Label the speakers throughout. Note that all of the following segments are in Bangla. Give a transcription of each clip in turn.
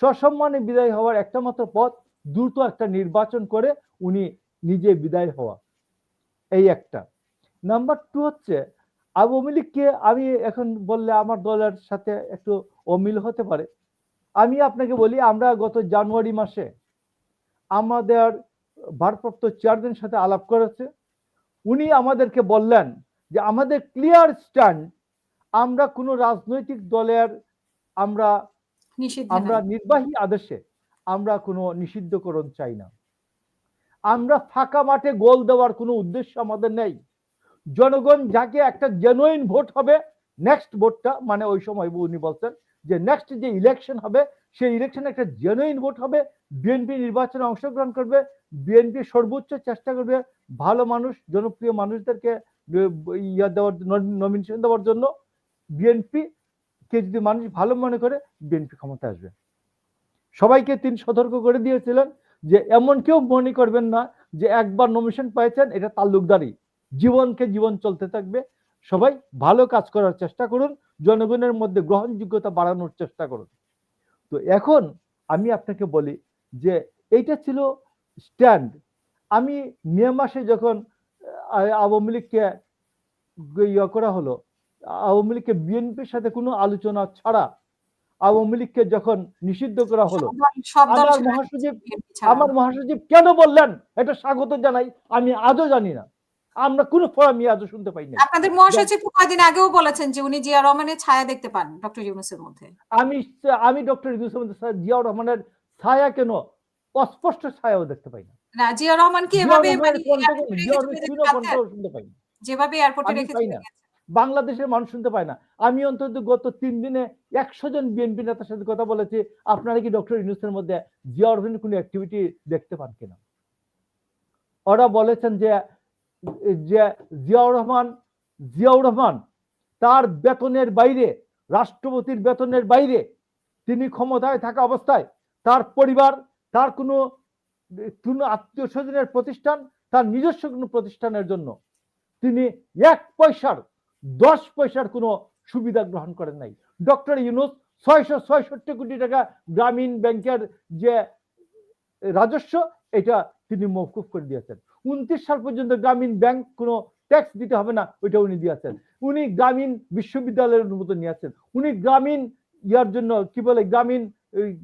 Speaker 1: সসম্মানে বিদায় হওয়ার একটা মাত্র পথ, দ্রুত একটা নির্বাচন করে উনি নিজে বিদায় হওয়া। এই একটা। নাম্বার টু হচ্ছে, আওয়ামী লীগকে আমি এখন বললে আমার দলের সাথে একটু অমিল হতে পারে। আমি আপনাকে বলি, আমরা গত জানুয়ারি মাসে আমাদের ভারপ্রাপ্ত চেয়ারম্যানের সাথে আলাপ করেছে। উনি আমাদেরকে বললেন যে, আমাদের ক্লিয়ার স্ট্যান্ড আমরা কোনো রাজনৈতিক দলের আমরা আমরা নির্বাহী আদেশে আমরা কোনো নিষিদ্ধকরণ চাই না। আমরা ফাঁকা মাঠে গোল দেওয়ার কোনো উদ্দেশ্য আমাদের নেই। জনগণ যাকে একটা জেনুইন ভোট হবে নেক্সট ভোটটা মানে ওই সময় উনি বলছেন যে নেক্সট যে ইলেকশন হবে সেই ইলেকশনে একটা জেনুইন ভোট হবে বিএনপি নির্বাচনে অংশগ্রহণ করবে বিএনপি সর্বোচ্চ চেষ্টা করবে ভালো মানুষ জনপ্রিয় মানুষদেরকে ইয়া দেওয়ার নমিনেশন দেওয়ার জন্য বিএনপি কে যদি মানুষ ভালো মনে করে, বিএনপি ক্ষমতা আসবে। সবাইকে তিনি সতর্ক করে দিয়েছিলেন যে, এমন কেউ মনে করবেন না যে, একবার নমিনেশন পেয়েছেন এটা তাল্লুকদারি জীবনকে জীবন চলতে থাকবে। সবাই ভালো কাজ করার চেষ্টা করুন, জনগণের মধ্যে গ্রহণযোগ্যতা বাড়ানোর চেষ্টা করুন। তো এখন আমি আপনাকে বলি যে, এইটা ছিল স্ট্যান্ড। আমি মে মাসে যখন আওয়ামী লীগকে ইয়ে করা হলো আওয়ামী লীগকে বিএনপির সাথে কোনো আলোচনা ছাড়া আওয়ামী লীগকে যখন নিষিদ্ধ করা হলো আমার মহাসচিব আমার মহাসচিব কেন বললেন? এটা স্বাগত জানাই। আমি আজও জানি না। আমরা কোনো ফোরামই আজও শুনতে পাই না
Speaker 2: আপনাদের মহাসচিব কয়েকদিন আগেও বলেছেন যে উনি জিয়া রহমানের ছায়া দেখতে পান ডক্টর ইউনুসের মধ্যে।
Speaker 1: আমি আমি ডক্টর আহমেদ স্যার জিয়াউর রহমানের ছায়া কেন অস্পষ্ট ছায়াও দেখতে পাই না।
Speaker 2: না জিয়া রহমান কি এভাবে মানে যেভাবে এয়ারপোর্টে রেখে।
Speaker 1: বাংলাদেশের মানুষ শুনতে পায় না। আমি অন্তত গত তিন দিনে একশো জন বিএনপি নেতার সাথে কথা বলেছি। আপনারা কি ডক্টর ইউনুসের মধ্যে জিয়াউর রহমানের কোনো অ্যাক্টিভিটি দেখতে পান কিনা? ওরা বলেছেন যে যে জিয়াউর রহমান জিয়াউর রহমান তার বেতনের বাইরে, রাষ্ট্রপতির বেতনের বাইরে তিনি ক্ষমতায় থাকা অবস্থায় তার পরিবার, তার কোনো কোনো আত্মীয় স্বজনের প্রতিষ্ঠান, তার নিজস্ব কোনো প্রতিষ্ঠানের জন্য তিনি এক পয়সার দশ পয়সার কোনো সুবিধা গ্রহণ করেন নাই। ডক্টর ইউনুস ছয়শো ছয়ষট্টি কোটি টাকা গ্রামীণ ব্যাংকের যে রাজস্ব, এটা তিনি মৌকুফ করে দিয়েছেন। উনত্রিশ সাল পর্যন্ত গ্রামীণ ব্যাংক কোনো ট্যাক্স দিতে হবে না, ওইটা উনি দিয়েছেন। উনি গ্রামীণ বিশ্ববিদ্যালয়ের অনুমোদন নিয়েছেন। উনি গ্রামীণ ইয়ার জন্য কি বলে, গ্রামীণ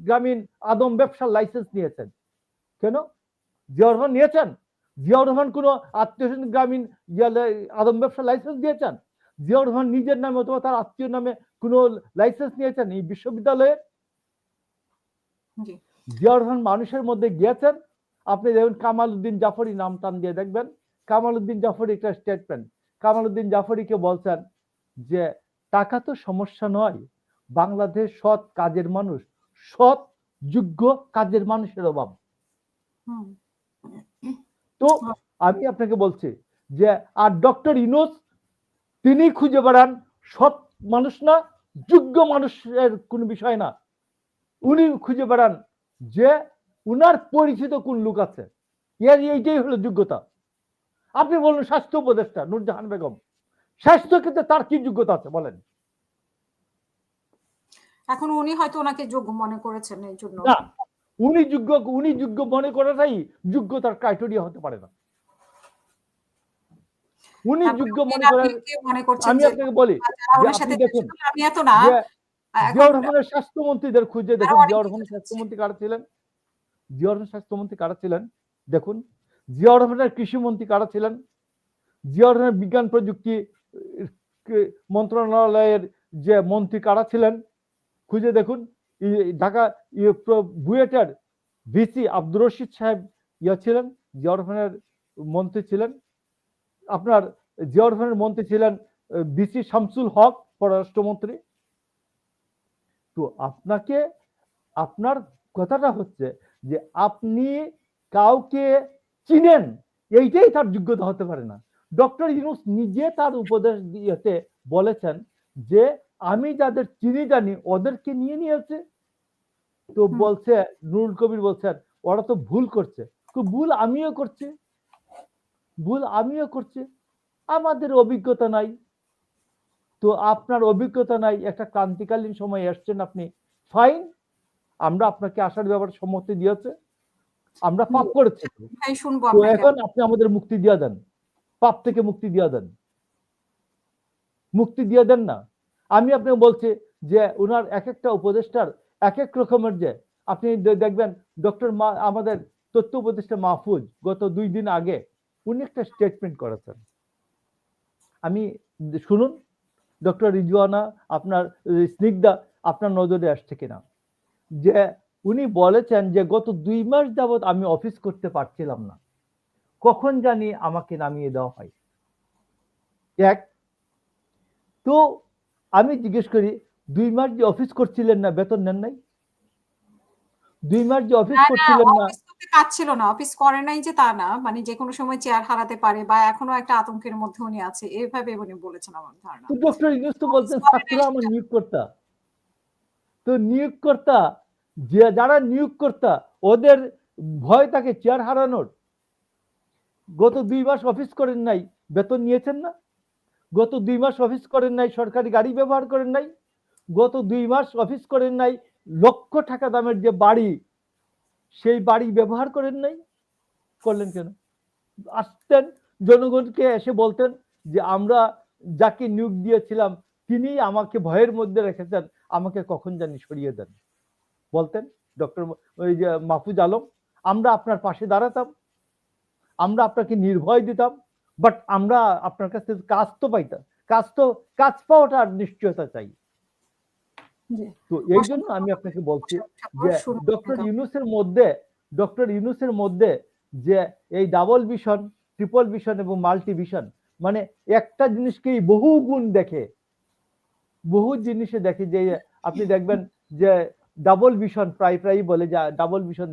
Speaker 1: গ্রামীণ আদম ব্যবসার লাইসেন্স নিয়েছেন। কেন? জিয়াউর রহমান নিয়েছেন। জিয়াউর রহমান কোনো আত্মীয় গ্রামীণ আদম ব্যবসার লাইসেন্স দিয়েছেন? জিয়াউর রহমান নিজের নামে অথবা তার আত্মীয় নামে কোনো লাইসেন্স নিয়েছেন? এই বিশ্ববিদ্যালয়ে। জিয়াউর রহমান মানুষের মধ্যে গিয়েছেন। আপনি দেখুন কামাল উদ্দিন জাফরি নাম টান দিয়ে দেখবেন। কামাল উদ্দিন জাফরি একটা স্টেটমেন্ট কামাল উদ্দিন জাফরিকে বলছেন যে টাকা তো সমস্যা নয়। বাংলাদেশ সৎ কাজের মানুষ। সৎ যোগ্য কাজের মানুষের অভাব। তো আমি আপনাকে বলছি যে আর ডক্টর ইনোস তিনি খুঁজে বেড়ান সৎ মানুষ না যোগ্য মানুষের কোনো বিষয় না। উনি খুঁজে বেড়ান যে উনার পরিচিত কোন লোক আছে। এর এইটাই হলো যোগ্যতা। আপনি বলুন স্বাস্থ্য উপদেষ্টা নুরজাহান বেগম স্বাস্থ্য ক্ষেত্রে তার কি যোগ্যতা আছে বলেন?
Speaker 2: এখন উনি হয়তো ওনাকে যোগ্য মনে করেছেন এই জন্য
Speaker 1: উনি যোগ্য উনি যোগ্য মনে করাটাই যোগ্যতার ক্রাইটেরিয়া হতে পারে না। উনি যোগ্য মনে করেন আমি আপনাকে বলি
Speaker 2: আমি এত না।
Speaker 1: জিয়াউর রহমানের স্বাস্থ্যমন্ত্রীদের খুঁজে দেখুন জিয়াউর স্বাস্থ্যমন্ত্রী কারা ছিলেন? জিয়াউর রহমান স্বাস্থ্যমন্ত্রী কারা ছিলেন? দেখুন জিয়াউর রহমানের কৃষিমন্ত্রী কারা ছিলেন? জিয়াউর রহমানের বিজ্ঞান প্রযুক্তি মন্ত্রণালয়ের যে মন্ত্রী কারা ছিলেন? খুঁজে দেখুন ঢাকা বুয়েটের ভিসি আব্দুর রশিদ সাহেব ইয়া ছিলেন জিয়াউর রহমানের মন্ত্রী ছিলেন। আপনার জিয়াউর রহমানের মন্ত্রী ছিলেন বিসি শামসুল হক পররাষ্ট্রমন্ত্রী। তো আপনাকে আপনার কথাটা হচ্ছে যে আপনি কাউকে চিনেন এইটাই তার যোগ্যতা হতে পারে না। ডক্টর ইউনুস নিজে তার উপদেশ দিয়েতে বলেছেন যে আমি যাদের চিনি জানি ওদেরকে নিয়ে নিয়েছে। তো বলছে নুরুল কবির বলছেন ওরা তো ভুল করছে। তো ভুল আমিও করছি। ভুল আমিও করছি। আমাদের অভিজ্ঞতা নাই। তো আপনার অভিজ্ঞতা নাই একটা ক্রান্তিকালীন সময় আসছেন আপনি ফাইন আমরা আপনাকে আসার ব্যাপারে সম্মতি দিয়েছে আমরা পাপ করেছি। তো এখন আপনি আমাদের মুক্তি দিয়ে দেন পাপ থেকে মুক্তি দিয়ে দেন। মুক্তি দিয়ে দেন না। আমি আপনাকে বলছি যে ওনার এক একটা উপদেষ্টার এক এক রকমের যে আপনি দেখবেন ডক্টর মা আমাদের তথ্য উপদেষ্টা মাহফুজ গত দুই দিন আগে উনি একটা স্টেটমেন্ট করেছেন। আমি শুনুন, ডক্টর রিজওয়ানা, আপনার স্নিগ্ধা আপনার নজরে আসছে কিনা? যে উনি বলেছেন যে গত দুই মাস যাবত আমি অফিস করতে পারছিলাম না। কখন জানি আমাকে নামিয়ে দেওয়া হয়। এক, তো আমি জিজ্ঞেস করি, দুই মাস যে অফিস করছিলেন না, বেতন নেন নাই? দুই মাস যে অফিস করছিলেন না
Speaker 2: কাজ ছিল না অফিস করে নাই যে তা না মানে যে কোনো সময় চেয়ার হারাতে পারে বা এখনও একটা আতঙ্কের মধ্যে উনি আছে এইভাবে উনি বলেছেন আমার ধারণা।
Speaker 1: তো ডক্টর ইউনুস তো বলছেন ছাত্ররা আমার নিয়োগকর্তা। তো নিয়োগকর্তা যে যারা নিয়োগকর্তা ওদের ভয় তাকে চেয়ার হারানোর। গত দুই মাস অফিস করেন নাই বেতন নিয়েছেন না। গত দুই মাস অফিস করেন নাই সরকারি গাড়ি ব্যবহার করেন নাই। গত দুই মাস অফিস করেন নাই লক্ষ টাকা দামের যে বাড়ি, সেই বাড়ি ব্যবহার করেন নাই? করলেন কেন? আসতেন, জনগণকে এসে বলতেন যে, আমরা যাকে নিয়োগ দিয়েছিলাম, তিনি আমাকে ভয়ের মধ্যে রেখেছেন, আমাকে কখন জানি সরিয়ে দেন। বলতেন ডক্টর ওই যে মাহফুজ আলম, আমরা আপনার পাশে দাঁড়াতাম, আমরা আপনাকে নির্ভয় দিতাম বাট আমরা আপনার কাছ থেকে কাজ তো পাইতাম, কাজ তো, কাজ পাওয়াটার নিশ্চয়তা চাই। তো এই জন্য আমি আপনাকে বলছি যে ডক্টর ইউনুসের মধ্যে ডক্টর ইউনুসের মধ্যে যে এই ডাবল ভিশন ট্রিপল ভিশন এবং মাল্টি ভিশন মানে একটা জিনিসকেই বহু গুণ দেখে বহু জিনিসে দেখে যে আপনি দেখবেন যে ডাবল ভিশন প্রায় প্রায় বলে যে ডাবল ভিশন